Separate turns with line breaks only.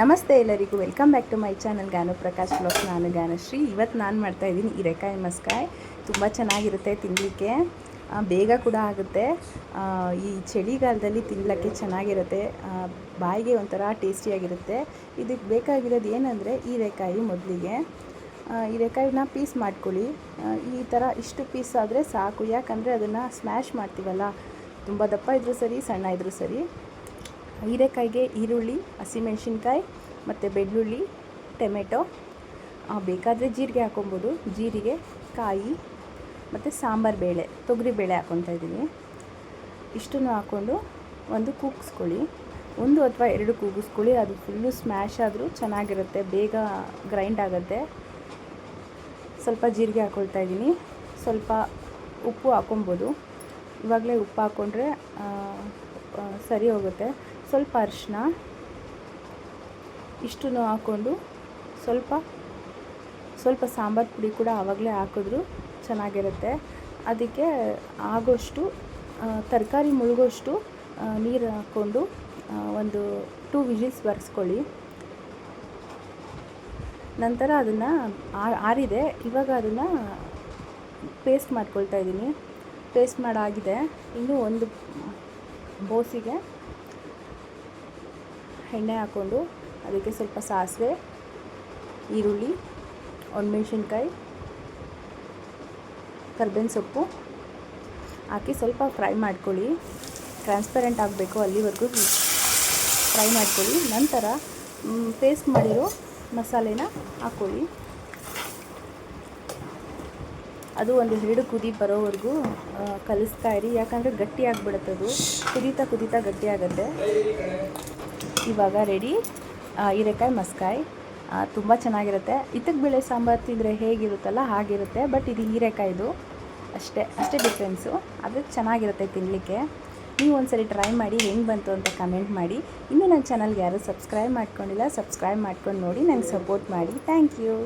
ನಮಸ್ತೆ ಎಲ್ಲರಿಗೂ welcome back to my channel Ganu Prakash ನಾನು ಗಾನಶ್ರೀ ಇವತ್ತು ನಾನು ಮಾಡ್ತಾಯಿದ್ದೀನಿ ಹೀರೆಕಾಯಿ ಮಸ್ಕಾಯಿ. ತುಂಬ ಚೆನ್ನಾಗಿರುತ್ತೆ ತಿನ್ನಲಿಕ್ಕೆ ಬೇಗ ಕೂಡ ಆಗುತ್ತೆ. ಈ ಚಳಿಗಾಲದಲ್ಲಿ ತಿನ್ನಲಿಕ್ಕೆ ಚೆನ್ನಾಗಿರುತ್ತೆ. ಬಾಯಿಗೆ ಒಂಥರ ಟೇಸ್ಟಿಯಾಗಿರುತ್ತೆ. ಇದಕ್ಕೆ ಬೇಕಾಗಿರೋದು ಏನಂದರೆ ಹೀರೆಕಾಯಿ ಮೊದಲಿಗೆ. ಹೀರೆಕಾಯಿನ ಪೀಸ್ ಮಾಡ್ಕೊಳ್ಳಿ. ಈ ಥರ ಇಷ್ಟು ಪೀಸ್ ಆದರೆ ಸಾಕು. ಯಾಕಂದರೆ ಅದನ್ನು ಸ್ಮ್ಯಾಶ್ ಮಾಡ್ತೀವಲ್ಲ, ತುಂಬ ದಪ್ಪ ಇದ್ದರೂ ಸರಿ, ಸಣ್ಣ ಇದ್ದರೂ ಸರಿ. ಹೀರೆಕಾಯಿಗೆ ಈರುಳ್ಳಿ, ಹಸಿಮೆಣಸಿನ್ಕಾಯಿ ಮತ್ತು ಬೆಳ್ಳುಳ್ಳಿ, ಟೊಮೆಟೊ. ಬೇಕಾದರೆ ಜೀರಿಗೆ ಹಾಕೊಬೋದು. ಜೀರಿಗೆ, ಕಾಯಿ ಮತ್ತು ಸಾಂಬಾರು ಬೇಳೆ, ತೊಗರಿ ಬೇಳೆ ಹಾಕ್ಕೊತಾ ಇದ್ದೀನಿ. ಇಷ್ಟನ್ನು ಹಾಕ್ಕೊಂಡು ಒಂದು ಕೂಗಿಸ್ಕೊಳ್ಳಿ. ಒಂದು ಅಥವಾ ಎರಡು ಕೂಗಿಸ್ಕೊಳ್ಳಿ. ಅದು ಫುಲ್ಲು ಸ್ಮ್ಯಾಶ್ ಆದರೂ ಚೆನ್ನಾಗಿರುತ್ತೆ. ಬೇಗ ಗ್ರೈಂಡ್ ಆಗುತ್ತೆ. ಸ್ವಲ್ಪ ಜೀರಿಗೆ ಹಾಕ್ಕೊಳ್ತಾ ಇದ್ದೀನಿ. ಸ್ವಲ್ಪ ಉಪ್ಪು ಹಾಕೊಬೋದು ಇವಾಗಲೇ ಉಪ್ಪು ಹಾಕ್ಕೊಂಡ್ರೆ ಸರಿ ಹೋಗುತ್ತೆ. ಸ್ವಲ್ಪ ಅರಿಶಿನ ಇಷ್ಟನ್ನು ಹಾಕ್ಕೊಂಡು ಸ್ವಲ್ಪ ಸ್ವಲ್ಪ ಸಾಂಬಾರು ಪುಡಿ ಕೂಡ ಆವಾಗಲೇ ಹಾಕಿದ್ರು, ಚೆನ್ನಾಗಿರುತ್ತೆ. ಅದಕ್ಕೆ ಆಗೋಷ್ಟು ತರಕಾರಿ ಮುಳುಗೋಷ್ಟು ನೀರು ಹಾಕ್ಕೊಂಡು ಒಂದು ಟೂ ವಿಜಿಲ್ಸ್ ಬರ್ಸ್ಕೊಳ್ಳಿ. ನಂತರ ಅದನ್ನು ಆರಿದೆ. ಇವಾಗ ಅದನ್ನು ಪೇಸ್ಟ್ ಮಾಡ್ಕೊಳ್ತಾ ಇದ್ದೀನಿ. ಪೇಸ್ಟ್ ಮಾಡಾಗಿದೆ. ಇನ್ನು ಒಂದು ಬೋಸಿಗೆ ಎಣ್ಣೆ ಹಾಕ್ಕೊಂಡು ಅದಕ್ಕೆ ಸ್ವಲ್ಪ ಸಾಸಿವೆ, ಈರುಳ್ಳಿ, ಒಣಮೆಣ್ಸಿನ್ಕಾಯಿ, ಕರ್ಬೇವಿನ ಸೊಪ್ಪು ಹಾಕಿ ಸ್ವಲ್ಪ ಫ್ರೈ ಮಾಡ್ಕೊಳ್ಳಿ. ಟ್ರಾನ್ಸ್ಪರೆಂಟ್ ಆಗಬೇಕು ಅಲ್ಲಿವರೆಗೂ. ಫ್ರೈ ಮಾಡ್ಕೊಳ್ಳಿ. ನಂತರ ಪೇಸ್ಟ್ ಮಾಡಿರೋ ಮಸಾಲೆನ ಹಾಕ್ಕೊಳ್ಳಿ. ಅದು ಒಂದು ಎರಡು ಕುದಿ ಬರೋವರೆಗೂ ಕಲಿಸ್ತಾ ಇರಿ. ಯಾಕಂದರೆ ಗಟ್ಟಿ ಅದು ಕುದೀತಾ ಕುದೀತಾ ಗಟ್ಟಿ ಇವಾಗ ರೆಡಿ ಹೀರೆಕಾಯಿ, ಮಸ್ಕಾಯಿ. ತುಂಬ ಚೆನ್ನಾಗಿರುತ್ತೆ. ಇತ್ತಗೆ ಬೇಳೆ ಸಾಂಬಾರು ತಿಂದರೆ ಹೇಗಿರುತ್ತಲ್ಲ ಹಾಗಿರುತ್ತೆ ಬಟ್ ಇದು ಹೀರೆಕಾಯ್ದು. ಅಷ್ಟೇ ಅಷ್ಟೇ ಡಿಫ್ರೆನ್ಸು ಅದು ಚೆನ್ನಾಗಿರುತ್ತೆ ತಿನ್ನಲಿಕ್ಕೆ ನೀವು ಒಂದ್ಸರಿ ಟ್ರೈ ಮಾಡಿ ಹೆಂಗೆ ಬಂತು ಅಂತ ಕಮೆಂಟ್ ಮಾಡಿ. ಇನ್ನೂ ನನ್ನ ಚಾನಲ್ಗೆ ಯಾರು ಸಬ್ಸ್ಕ್ರೈಬ್ ಮಾಡ್ಕೊಂಡಿಲ್ಲ ಸಬ್ಸ್ಕ್ರೈಬ್ ಮಾಡ್ಕೊಂಡು ನೋಡಿ ನನಗೆ ಸಪೋರ್ಟ್ ಮಾಡಿ. Thank you